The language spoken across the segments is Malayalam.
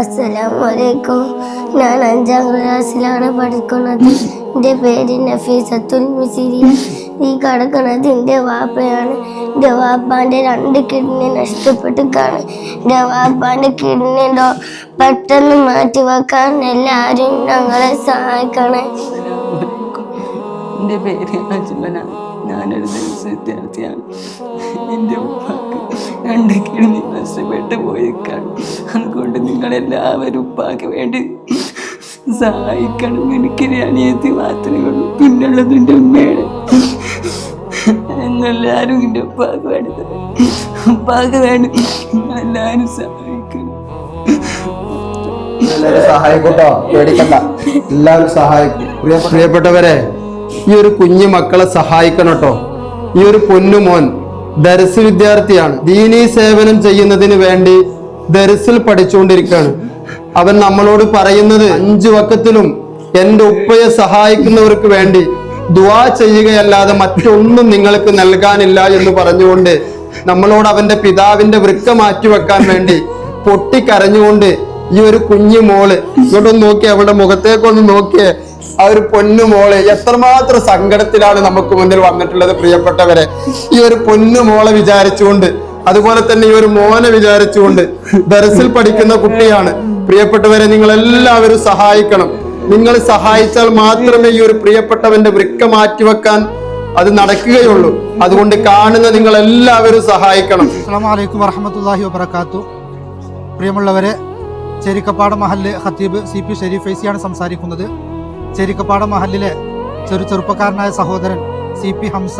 അസ്സലാമലൈക്കും ഞാൻ അഞ്ചാം ക്ലാസ്സിലാണ് പഠിക്കുന്നത്. എന്റെ പേര് നഫീസത്തുൽ മിസിരി. ഈ കിടക്കുന്നത് എന്റെ വാപ്പയാണ്. എന്റെ വാപ്പാന്റെ രണ്ട് കിഡ്നി നഷ്ടപ്പെട്ടിക്കാണ് എന്റെ വാപ്പാന്റെ കിഡ്നി പെട്ടെന്ന് മാറ്റി വെക്കാൻ എല്ലാവരും ഞങ്ങളെ സഹായിക്കണേ. എന്റെ പേര് അജ്മന ഞാനൊരു ദിവസം വിദ്യാർത്ഥിയാണ്. എന്റെ ഉപ്പാക്ക് രണ്ട് കിഡ്നി നഷ്ടപ്പെട്ട് പോയേക്കാണ്. അതുകൊണ്ട് നിങ്ങളെല്ലാവരും ഉപ്പാക്ക് വേണ്ടി സഹായിക്കണം. എനിക്ക് അനിയത്തി മാത്രമേ ഉള്ളൂ. പിന്നുള്ളത് എന്റെ ഉമ്മയാണ്. നിങ്ങളെല്ലാവരും എന്റെ ഉപ്പാക്ക് വേണ്ടി ഉപ്പാക്ക് വേണ്ടി നിങ്ങളെല്ലാവരും സഹായിക്കണം. എല്ലാവരും സഹായിക്കട്ടോ. പേടിക്കണ്ട. എല്ലാവരും സഹായിക്കും. പ്രിയപ്പെട്ടവരെ ഈ ഒരു കുഞ്ഞു മക്കളെ സഹായിക്കണം കേട്ടോ. ഈ ഒരു പൊന്നുമോൻ ദർസ് വിദ്യാർത്ഥിയാണ്. ദീനീ സേവനം ചെയ്യുന്നതിന് വേണ്ടി ദർസിൽ പഠിച്ചുകൊണ്ടിരിക്കുകയാണ്. അവൻ നമ്മളോട് പറയുന്നത് അഞ്ചു വക്കത്തിലും എന്റെ ഉപ്പയെ സഹായിക്കുന്നവർക്ക് വേണ്ടി ദുവാ ചെയ്യുകയല്ലാതെ മറ്റൊന്നും നിങ്ങൾക്ക് നൽകാനില്ല എന്ന് പറഞ്ഞുകൊണ്ട് നമ്മളോട് അവന്റെ പിതാവിന്റെ വൃക്ക മാറ്റി വെക്കാൻ വേണ്ടി പൊട്ടിക്കരഞ്ഞുകൊണ്ട് ഈ ഒരു കുഞ്ഞു മോൾ ഇങ്ങോട്ടൊന്ന് നോക്കിയേ അവളുടെ മുഖത്തേക്കൊന്ന് നോക്കിയേ. ആ ഒരു പൊന്നു മോളെ എത്രമാത്രം സങ്കടത്തിലാണ് നമുക്ക് മുന്നിൽ വന്നിട്ടുള്ളത് പ്രിയപ്പെട്ടവരെ. ഈ ഒരു പൊന്നു മോളെ വിചാരിച്ചുകൊണ്ട് അതുപോലെ തന്നെ ഈ ഒരു മോനെ വിചാരിച്ചുകൊണ്ട് ദർസിൽ പഠിക്കുന്ന കുട്ടിയാണ്. പ്രിയപ്പെട്ടവരെ നിങ്ങൾ എല്ലാവരും സഹായിക്കണം. നിങ്ങൾ സഹായിച്ചാൽ മാത്രമേ ഈ ഒരു പ്രിയപ്പെട്ടവന്റെ വൃക്ക മാറ്റിവെക്കാൻ അത് നടക്കുകയുള്ളൂ. അതുകൊണ്ട് കാണുന്ന നിങ്ങൾ എല്ലാവരും സഹായിക്കണം അസ്സാമലൈക്കും വറഹമത്തല്ലാഹി വബർക്കാത്തു പ്രിയമുള്ളവരെ ചേരിക്കപ്പാട് മഹല്ല് ഖത്തീബ് സി പി ഷെരീഫ് ഫൈസിയാണ് സംസാരിക്കുന്നത്. ചേരിക്കപ്പാട് മഹലിലെ ചെറു ചെറുപ്പക്കാരനായ സഹോദരൻ സി പി ഹംസ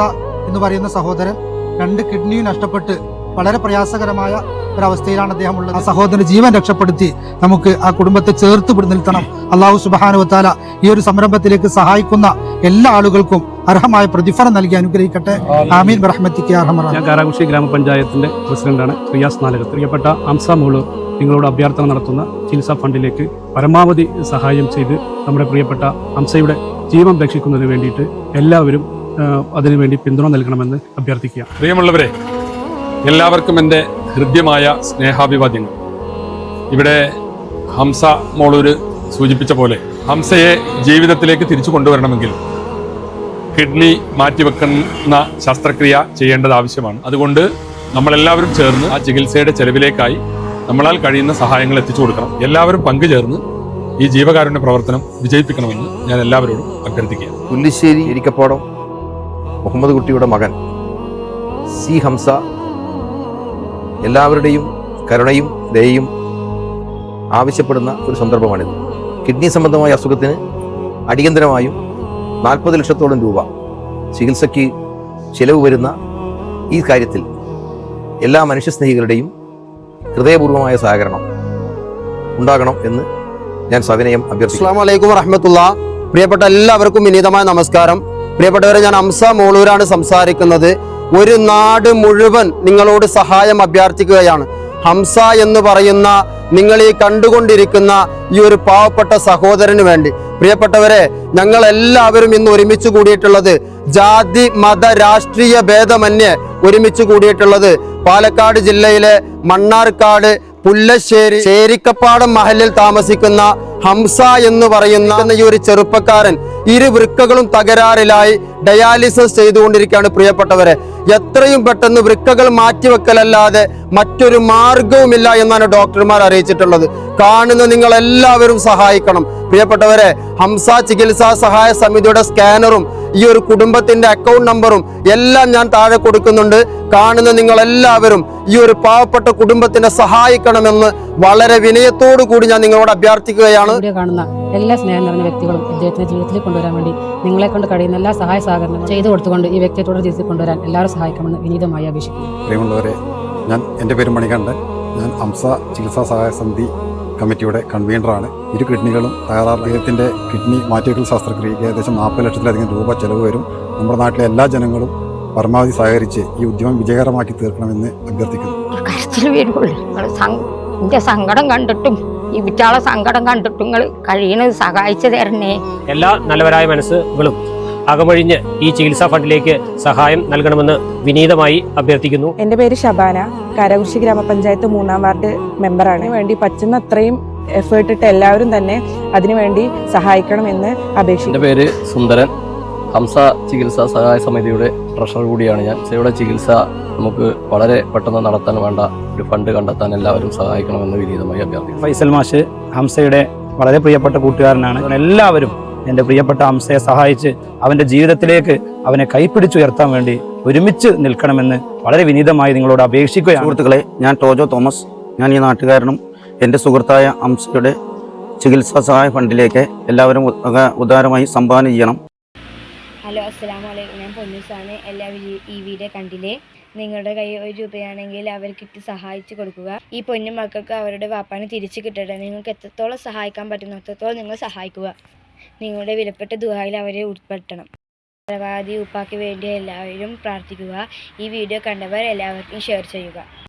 എന്ന് പറയുന്ന സഹോദരൻ രണ്ട് കിഡ്നിയും നഷ്ടപ്പെട്ട് വളരെ പ്രയാസകരമായ ഒരവസ്ഥയിലാണ് അദ്ദേഹം ഉള്ളത്. ആ സഹോദരൻ ജീവൻ രക്ഷപ്പെടുത്തി നമുക്ക് ആ കുടുംബത്തെ ചേർത്ത് പിടി നിർത്തണം അള്ളാഹു സുബാനുവത്താല ഈ ഒരു സംരംഭത്തിലേക്ക് സഹായിക്കുന്ന എല്ലാ ആളുകൾക്കും അർഹമായ പ്രതിഫലം നൽകി അനുഗ്രഹിക്കട്ടെ. ആമീൻ. റഹ്മത്തിക്ക് അർഹമറ ഞാൻ കാരാകുഷി ഗ്രാമപഞ്ചായത്തിന്റെ പ്രസിഡന്റാണ് റിയാസ് നാലകത്ത്. പ്രിയപ്പെട്ട അംസ മോൾ നിങ്ങളോട് അഭ്യർത്ഥന നടത്തുന്ന ചികിത്സാ ഫണ്ടിലേക്ക് പരമാവധി സഹായം ചെയ്ത് നമ്മുടെ പ്രിയപ്പെട്ട അംസയുടെ ജീവൻ രക്ഷിക്കുന്നതിന് വേണ്ടിയിട്ട് എല്ലാവരും അതിനുവേണ്ടി പിന്തുണ നൽകണമെന്ന് അഭ്യർത്ഥിക്കുക പ്രിയമുള്ളവരെ എല്ലാവർക്കും എന്റെ ഹൃദ്യമായ സ്നേഹാഭിവാദ്യങ്ങൾ. ഇവിടെ ഹംസ മോളൂര് സൂചിപ്പിച്ച പോലെ ഹംസയെ ജീവിതത്തിലേക്ക് തിരിച്ചു കൊണ്ടുവരണമെങ്കിൽ കിഡ്നി മാറ്റിവെക്കുന്ന ശസ്ത്രക്രിയ ചെയ്യേണ്ടത് ആവശ്യമാണ്. അതുകൊണ്ട് നമ്മളെല്ലാവരും ചേർന്ന് ആ ചികിത്സയുടെ ചെലവിലേക്കായി നമ്മളാൽ കഴിയുന്ന സഹായങ്ങൾ എത്തിച്ചു കൊടുക്കണം. എല്ലാവരും പങ്കുചേർന്ന് ഈ ജീവകാരുണ്യ പ്രവർത്തനം വിജയിപ്പിക്കണമെന്ന് ഞാൻ എല്ലാവരോടും അഭ്യർത്ഥിക്കുക പുല്ലിശ്ശേരി ഇരിക്കപ്പാടം മുഹമ്മദ് കുട്ടിയുടെ മകൻ സി ഹംസ എല്ലാവരുടെയും കരുണയും ദയയും ആവശ്യപ്പെടുന്ന ഒരു സന്ദർഭമാണിത്. കിഡ്നി സംബന്ധമായ അസുഖത്തിന് അടിയന്തരമായും നാൽപ്പത് ലക്ഷത്തോളം രൂപ ചികിത്സയ്ക്ക് ചിലവ് വരുന്ന ഈ കാര്യത്തിൽ എല്ലാ മനുഷ്യസ്നേഹികളുടെയും ഹൃദയപൂർവമായ സഹകരണം ഉണ്ടാകണം എന്ന് ഞാൻ സവിനയം അഭ്യർത്ഥിക്കുന്നു. അസ്സാം വറഹമത്തുള്ള. പ്രിയപ്പെട്ട എല്ലാവർക്കും വിനീതമായ നമസ്കാരം. പ്രിയപ്പെട്ടവരെ ഞാൻ അംസ മോളൂരാണ് സംസാരിക്കുന്നത്. ഒരു നാട് മുഴുവൻ നിങ്ങളോട് സഹായം അഭ്യർത്ഥിക്കുകയാണ്. ഹംസ എന്ന് പറയുന്ന നിങ്ങൾ ഈ കണ്ടുകൊണ്ടിരിക്കുന്ന ഈ ഒരു പാവപ്പെട്ട സഹോദരന് വേണ്ടി. പ്രിയപ്പെട്ടവരെ ഞങ്ങൾ എല്ലാവരും ഇന്ന് ഒരുമിച്ച് കൂടിയിട്ടുള്ളത് ജാതി മത രാഷ്ട്രീയ ഭേദമന്യേ ഒരുമിച്ച് കൂടിയിട്ടുള്ളത് പാലക്കാട് ജില്ലയിലെ മണ്ണാർക്കാട് പുല്ലശ്ശേരി ചേരിക്കപ്പാടം മഹലിൽ താമസിക്കുന്ന ഹംസ എന്ന് പറയുന്ന ഈ ഒരു ചെറുപ്പക്കാരൻ ഇരു വൃക്കകളും തകരാറിലായി ഡയാലിസിസ് ചെയ്തുകൊണ്ടിരിക്കുകയാണ് പ്രിയപ്പെട്ടവരെ. എത്രയും പെട്ടെന്ന് വൃക്കകൾ മാറ്റിവെക്കലല്ലാതെ മറ്റൊരു മാർഗവുമില്ല എന്നാണ് ഡോക്ടർമാർ അറിയിച്ചിട്ടുള്ളത്. കാണുന്ന നിങ്ങൾ എല്ലാവരും സഹായിക്കണം. പ്രിയപ്പെട്ടവരെ ഹംസ ചികിത്സാ സഹായ സമിതിയുടെ സ്കാനറും ഈ ഒരു കുടുംബത്തിന്റെ അക്കൗണ്ട് നമ്പറും എല്ലാം ഞാൻ താഴെ കൊടുക്കുന്നുണ്ട്. കാണുന്ന നിങ്ങൾ എല്ലാവരും ഈ ഒരു പാവപ്പെട്ട കുടുംബത്തിനെ സഹായിക്കണമെന്ന് വളരെ വിനയത്തോടു കൂടി ഞാൻ നിങ്ങളോട് അഭ്യർത്ഥിക്കുകയാണ്. കാണുന്ന എല്ലാ സ്നേഹം നിറഞ്ഞ വ്യക്തികളും ഇദ്ദേഹത്തിന്റെ ജീവിതത്തിൽ കൊണ്ടുവരാൻ വേണ്ടി നിങ്ങളെ കൊണ്ട് കഴിയുന്ന എല്ലാ സഹായ സഹകരണങ്ങളും ചെയ്തു കൊടുത്തുകൊണ്ട് ഈ വ്യക്തിയെ തുടർ ജീവിതത്തിൽ കൊണ്ടുവരാൻ എല്ലാവരും സഹായിക്കണമെന്ന് വിനീതമായി അപേക്ഷിക്കുന്നു. പ്രിയമുള്ളവരെ ഞാൻ എന്റെ പേര് മണികണ്ഠൻ. ഞാൻ അംസ ചികിത്സാ സഹായ സമിതി കമ്മിറ്റിയുടെ കൺവീനറാണ്. ഇരു കിഡ്നികളും തയ്യാറാർ അദ്ദേഹത്തിന്റെ കിഡ്നി മാറ്റിവെക്കൽ ശസ്ത്രക്രിയയ്ക്ക് ഏകദേശം നാൽപ്പത് ലക്ഷത്തിലധികം രൂപ ചെലവ് വരും. നമ്മുടെ നാട്ടിലെ എല്ലാ ജനങ്ങളും പരമാവധി സഹകരിച്ച് ഈ ഉദ്യമം വിജയകരമാക്കി തീർക്കണമെന്ന് അഭ്യർത്ഥിക്കുന്നു. സങ്കടം കണ്ടിട്ടും ഈ വിറ്റാളെ സങ്കടം കണ്ടിട്ടും നിങ്ങൾ കഴിയണത് സഹായിച്ചു തരണേ. എല്ലാ നല്ലവരായ മനസ്സുകളും അകമഴിഞ്ഞ് ഈ ചികിത്സാ ഫണ്ടിലേക്ക് സഹായം നൽകണമെന്ന് വിനീതമായി അഭ്യർത്ഥിക്കുന്നു. എന്റെ പേര് ഷബാന കാരകുറിശി ഗ്രാമപഞ്ചായത്ത് മൂന്നാം വാർഡ് മെമ്പറാണ്. വേണ്ടി പറ്റുന്ന അത്രയും എഫേർട്ട് ഇട്ട് എല്ലാവരും തന്നെ അതിനുവേണ്ടി സഹായിക്കണമെന്ന് അപേക്ഷിക്കുന്നു. എന്റെ പേര് സുന്ദരൻ. ഹംസ ചികിത്സാ സഹായ സമിതിയുടെ ട്രഷറർ കൂടിയാണ് ഞാൻ. ഇവിടെ ചികിത്സ നമുക്ക് വളരെ പെട്ടെന്ന് നടത്താൻ വേണ്ട ഒരു ഫണ്ട് കണ്ടെത്താൻ എല്ലാവരും സഹായിക്കണമെന്ന് വിനീതമായി അഭ്യർത്ഥിക്കുന്നു. ഫൈസൽ മാഷ് ഹംസയുടെ വളരെ പ്രിയപ്പെട്ട കൂട്ടുകാരനാണ്. എല്ലാവരും എന്റെ പ്രിയപ്പെട്ട അംസയെ സഹായിച്ച് അവന്റെ ജീവിതത്തിലേക്ക് അവനെ കൈപ്പിടിച്ചുയർത്താൻ വേണ്ടി ഒരുമിച്ച് നിൽക്കണമെന്ന് വളരെ വിനീതമായി നിങ്ങളോട് അപേക്ഷിക്കുകയാണ്. സുഹൃത്തുക്കളെ ഞാൻ ടോജോ തോമസ്. ഞാൻ ഈ നാട്ടുകാരനും എന്റെ സുഹൃത്തായ അംസയുടെ ചികിത്സാ സഹായ ഫണ്ടിലേക്ക് എല്ലാവരും ഉദാരമായി സംഭാവന ചെയ്യണം. ഹലോ അസ്സാം വലൈക്കും ഞാൻ പൊന്നൂസാണ്. എല്ലാ ഈ- ഈ വീഡിയോ കണ്ടില്ലേ? നിങ്ങളുടെ കയ്യിൽ ഒരു രൂപയാണെങ്കിൽ അവർക്കിട്ട് സഹായിച്ചു കൊടുക്കുക. ഈ പൊന്നു മക്കൾക്ക് അവരുടെ വാപ്പാനെ തിരിച്ചു കിട്ടട്ടെ നിങ്ങൾക്ക് എത്രത്തോളം സഹായിക്കാൻ പറ്റുന്നു അത്രത്തോളം നിങ്ങൾ സഹായിക്കുക. നിങ്ങളുടെ വിലപ്പെട്ട ദുഹായിൽ അവരെ ഉൾപ്പെടുത്തണം. പ്രവാദി ഉപ്പാക്ക് വേണ്ടി എല്ലാവരും പ്രാർത്ഥിക്കുക. ഈ വീഡിയോ കണ്ടവർ എല്ലാവർക്കും ഷെയർ ചെയ്യുക.